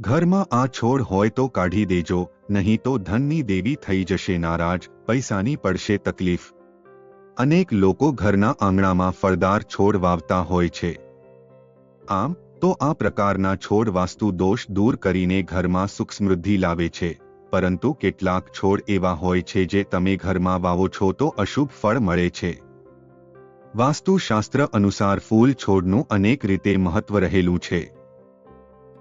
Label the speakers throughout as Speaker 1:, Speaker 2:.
Speaker 1: ઘરમાં આ છોડ હોય તો કાઢી દેજો, નહીં તો ધનની દેવી થઈ જશે નારાજ, પૈસાની પડશે તકલીફ. અનેક લોકો ઘરના આંગણામાં ફળદાર છોડ વાવતા હોય છે. આમ, તો આ પ્રકારના છોડ વાસ્તુ દોષ દૂર કરીને ઘરમાં સુખ સમૃદ્ધિ લાવે છે. પરંતુ કેટલાક છોડ એવા હોય છે જે તમે ઘરમાં વાવો છો તો અશુભ ફળ મળે છે. વાસ્તુશાસ્ત્ર અનુસાર ફૂલ છોડનું અનેક રીતે મહત્વ રહેલું છે.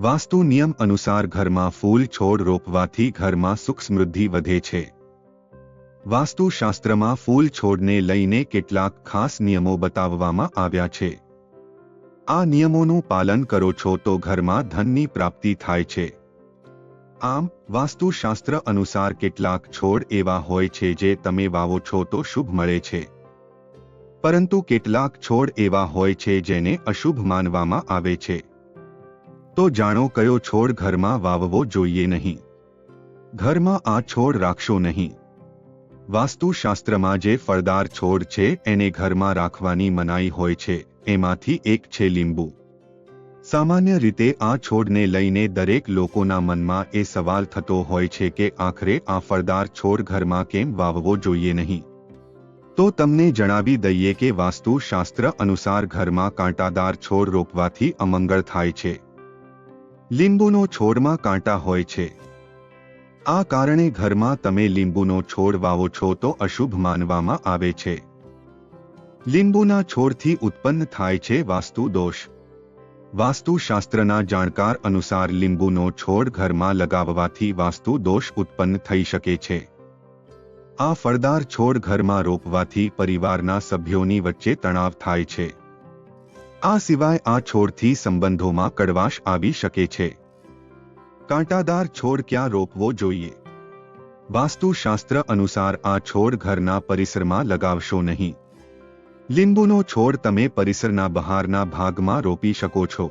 Speaker 1: વાસ્તુ નિયમ અનુસાર ઘરમાં ફૂલ છોડ રોપવાથી ઘરમાં સુખ સમૃદ્ધિ વધે છે. વાસ્તુશાસ્ત્રમાં ફૂલ છોડને લઈને કેટલાક ખાસ નિયમો બતાવવામાં આવ્યા છે. આ નિયમોનું પાલન કરો છો તો ઘરમાં ધનની પ્રાપ્તિ થાય છે. આમ વાસ્તુશાસ્ત્ર અનુસાર કેટલાક છોડ એવા હોય છે જે તમે વાવો છો તો શુભ મળે છે. પરંતુ કેટલાક છોડ એવા હોય છે જેને અશુભ માનવામાં આવે છે. તો જાણો કયો છોડ ઘરમાં વાવવો જોઈએ નહીં. ઘરમાં આ છોડ રાખશો નહીં. વાસ્તુશાસ્ત્રમાં જે ફળદાર છોડ છે, એને ઘરમાં રાખવાની મનાઈ હોય છે, એમાંથી એક છે લીંબુ. સામાન્ય રીતે આ છોડને લઈને દરેક લોકોના મનમાં એ સવાલ થતો હોય છે કે આખરે આ ફળદાર છોડ ઘરમાં કેમ વાવવો જોઈએ નહીં? તો તમને જણાવી દઈએ કે વાસ્તુશાસ્ત્ર અનુસાર ઘરમાં કાંટાદાર છોડ રોપવાથી અમંગળ થાય છે. લીંબુનો છોડમાં કાંટા હોય છે. આ કારણે ઘરમાં તમે લીંબુનો છોડ વાવો છો તો અશુભ માનવામાં આવે છે. લીંબુના છોડથી ઉત્પન્ન થાય છે વાસ્તુ દોષ. વાસ્તુશાસ્ત્રના જાણકાર અનુસાર લીંબુનો છોડ ઘરમાં લગાવવાથી વાસ્તુ દોષ ઉત્પન્ન થઈ શકે છે. આ ફળદાર છોડ ઘરમાં રોપવાથી પરિવારના સભ્યોની વચ્ચે તણાવ થાય છે. આ સિવાય આ છોડથી સંબંધોમાં કડવાશ આવી શકે છે. કાંટાદાર છોડ ક્યાં રોપવો જોઈએ? વાસ્તુશાસ્ત્ર અનુસાર આ છોડ ઘરના પરિસરમાં લગાવશો નહીં. લીંબુનો છોડ તમે પરિસરના બહારના ભાગમાં રોપી શકો છો.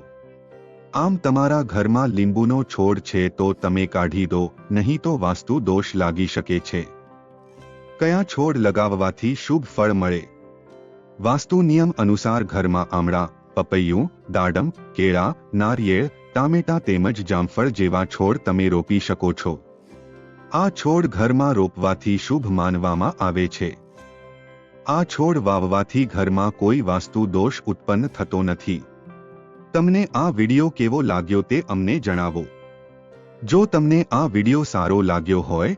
Speaker 1: આમ તમારા ઘરમાં લીંબુનો છોડ છે તો તમે કાઢી દો, નહીં તો વાસ્તુ દોષ લાગી શકે છે. કયા છોડ લગાવવાથી શુભ ફળ મળે? વાસ્તુ નિયમ અનુસાર ઘરમાં આમળા પપૈયું, દાડમ, કેળા, નારિયેળ, ટામેટા તેમજ જામફળ જેવા છોડ તમે રોપી શકો છો. આ છોડ ઘરમાં રોપવાથી શુભ માનવામાં આવે છે. આ છોડ વાવવાથી ઘરમાં કોઈ વાસ્તુ દોષ ઉત્પન્ન થતો નથી. તમને આ વિડિયો કેવો લાગ્યો તે અમને જણાવો. જો તમને આ વિડિયો સારો લાગ્યો હોય